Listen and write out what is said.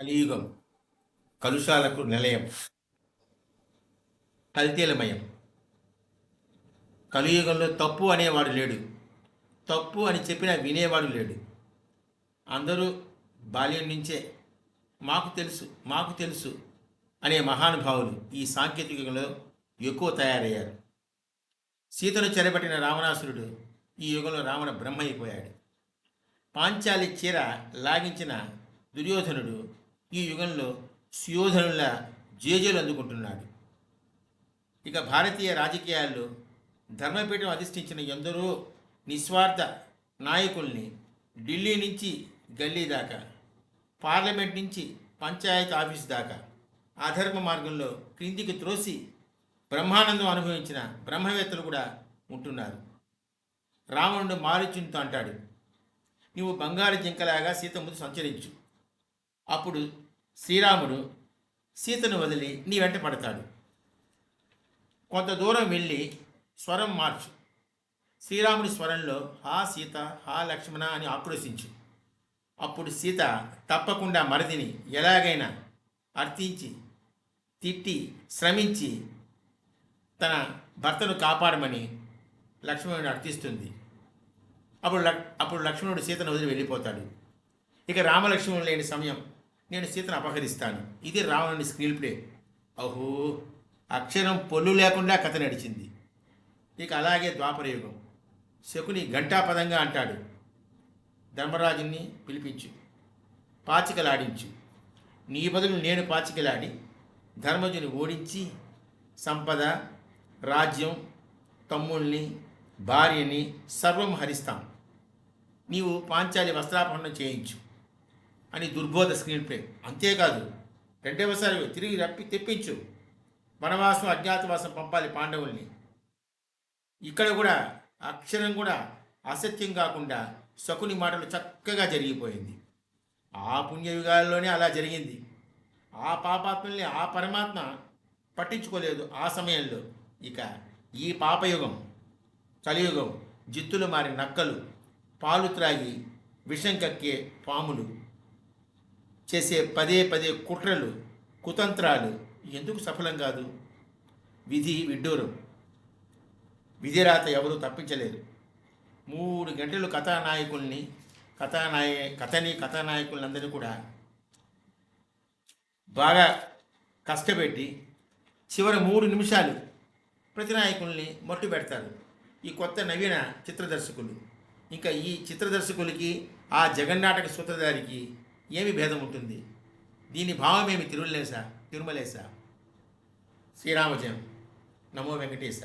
కలియుగం కలుషాలకు నిలయం కల్తీలమయం. కలియుగంలో తప్పు అనేవాడు లేడు. తప్పు అని చెప్పినా వినేవాడు లేడు. అందరూ బాల్యం నుంచే మాకు తెలుసు మాకు తెలుసు అనే మహానుభావులు ఈ సాంకేతికంలో ఎక్కువ తయారయ్యారు. సీతను చెరబట్టిన రావణాసురుడు ఈ యుగంలో రావణ బ్రహ్మ అయిపోయాడు. పాంచాలి చీర లాగించిన దుర్యోధనుడు ఈ యుగంలో సుయోధనుల జేజేలు అందుకుంటున్నాడు. ఇక భారతీయ రాజకీయాల్లో ధర్మపీఠం అధిష్ఠించిన ఎందరో నిస్వార్థ నాయకుల్ని ఢిల్లీ నుంచి గల్లీ దాకా పార్లమెంట్ నుంచి పంచాయతీ ఆఫీస్ దాకా అధర్మ మార్గంలో క్రిందికి త్రోసి బ్రహ్మానందం అనుభవించిన బ్రహ్మవేత్తలు కూడా ఉంటున్నారు. రావణుడు మారుచుంతో అంటాడు నీవు బంగారు జింకలాగా సీత ముందు సంచరించు. అప్పుడు శ్రీరాముడు సీతను వదిలి నీ వెంట పడతాడు. కొంత దూరం వెళ్ళి స్వరం మార్చు. శ్రీరాముడి స్వరంలో హా సీత హా లక్ష్మణ అని ఆక్రోశించు. అప్పుడు సీత తప్పకుండా మరదిని ఎలాగైనా అర్థించి తిట్టి శ్రమించి తన భర్తను కాపాడమని లక్ష్మణుడు అర్థిస్తుంది. అప్పుడు లక్ అప్పుడు లక్ష్మణుడు సీతను వదిలి వెళ్ళిపోతాడు. ఇక రామలక్ష్మణుడు లేని సమయం. నేను సీతను అపహరిస్తాను. ఇది రావణుని స్క్రీన్ ప్లే. అహో అక్షరం పొల్లు లేకుండా కథ నడిచింది. ఇక అలాగే ద్వాపరయుగం. శకుని ఘంటాపదంగా అంటాడు. ధర్మరాజుని పిలిపించు. పాచికలాడించు. నీ బదులు నేను పాచికలాడి ధర్మజుని ఓడించి సంపద రాజ్యం తమ్ముల్ని భార్యని సర్వం హరిస్తాం. నీవు పాంచాలి వస్త్రాపహరణం చేయించు. అని దుర్బోధ స్క్రీన్ ప్లే అంతేకాదు రెండవసారి తిరిగి రప్పి తెప్పించు. వనవాసం అజ్ఞాతవాసం పంపాలి పాండవుల్ని. ఇక్కడ కూడా అక్షరం కూడా అసత్యం కాకుండా శకుని మాటలు చక్కగా జరిగిపోయింది. ఆ పుణ్యయుగాల్లోనే అలా జరిగింది. ఆ పాపాత్మల్ని ఆ పరమాత్మ పట్టించుకోలేదు ఆ సమయంలో. ఇక ఈ పాపయుగం కలియుగం జిత్తులు మారి నక్కలు పాలు త్రాగి విషం కక్కే పాములు చేసే పదే పదే కుట్రలు కుతంత్రాలు ఎందుకు సఫలం కాదు? విధి విడ్డూరం. విధిరాత ఎవరూ తప్పించలేరు. మూడు గంటలు కథానాయకుల్ని కథానాయ కథని కథానాయకులందరినీ కూడా బాగా కష్టపెట్టి చివరి మూడు నిమిషాలు ప్రతి నాయకుల్ని మట్టు పెడతారు ఈ కొత్త నవీన చిత్రదర్శకులు. ఇంకా ఈ చిత్రదర్శకులకి ఆ జగన్నాటక సూత్రధారికి ఏమి భేదం ఉంటుంది? దీని భావమేమి తిరుమలేసా తిరుమలేసా శ్రీరామజయం. నమో వెంకటేశ.